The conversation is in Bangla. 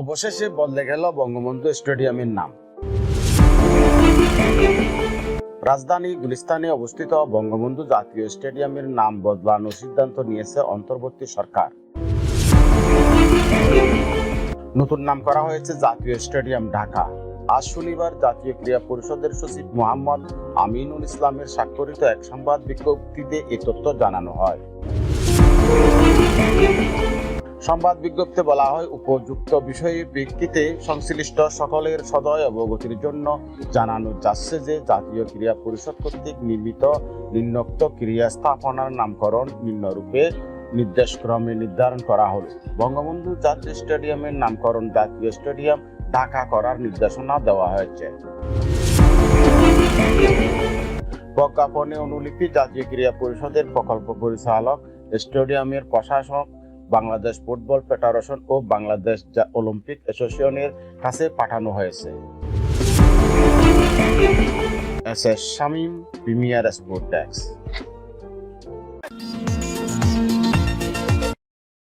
অবশেষে বদলে গেল বঙ্গবন্ধু স্টেডিয়ামের নাম। রাজধানী গুলিস্তানে অবস্থিত বঙ্গবন্ধু জাতীয় স্টেডিয়ামের নাম বদলানোর সিদ্ধান্ত নিয়েছে অন্তর্বর্তী সরকার। নতুন নাম করা হয়েছে জাতীয় স্টেডিয়াম ঢাকা। আজ শনিবার জাতীয় ক্রীড়া পরিষদের সচিব মোহাম্মদ আমিনুল ইসলামের স্বাক্ষরিত এক সংবাদ বিজ্ঞপ্তিতে এ তথ্য জানানো হয়। সংবাদ বিজ্ঞপ্তিতে বলা হয়, উপযুক্ত বিষয়ে ভিত্তিতে সংশ্লিষ্ট সকলের সদয় অবগতির জন্য জানানো যাচ্ছে যে জাতীয় ক্রীড়া পরিষদ কর্তৃক নির্মিত নিম্নোক্ত ক্রীড়া স্থাপনার নামকরণ নিম্নরূপে নির্দেশক্রমে নির্ধারণ করা হল বঙ্গবন্ধু জাতীয় স্টেডিয়ামের নামকরণ জাতীয় স্টেডিয়াম ঢাকা করার নির্দেশনা দেওয়া হয়েছে। প্রজ্ঞাপনে অনুলিপি জাতীয় ক্রীড়া পরিষদের প্রকল্প পরিচালক, স্টেডিয়ামের প্রশাসক বাংলাদেশ ফুটবল ফেডারেশন ও বাংলাদেশ অলিম্পিক অ্যাসোসিয়েশনের কাছে পাঠানো হয়েছে। S S Shamim premier sport desk.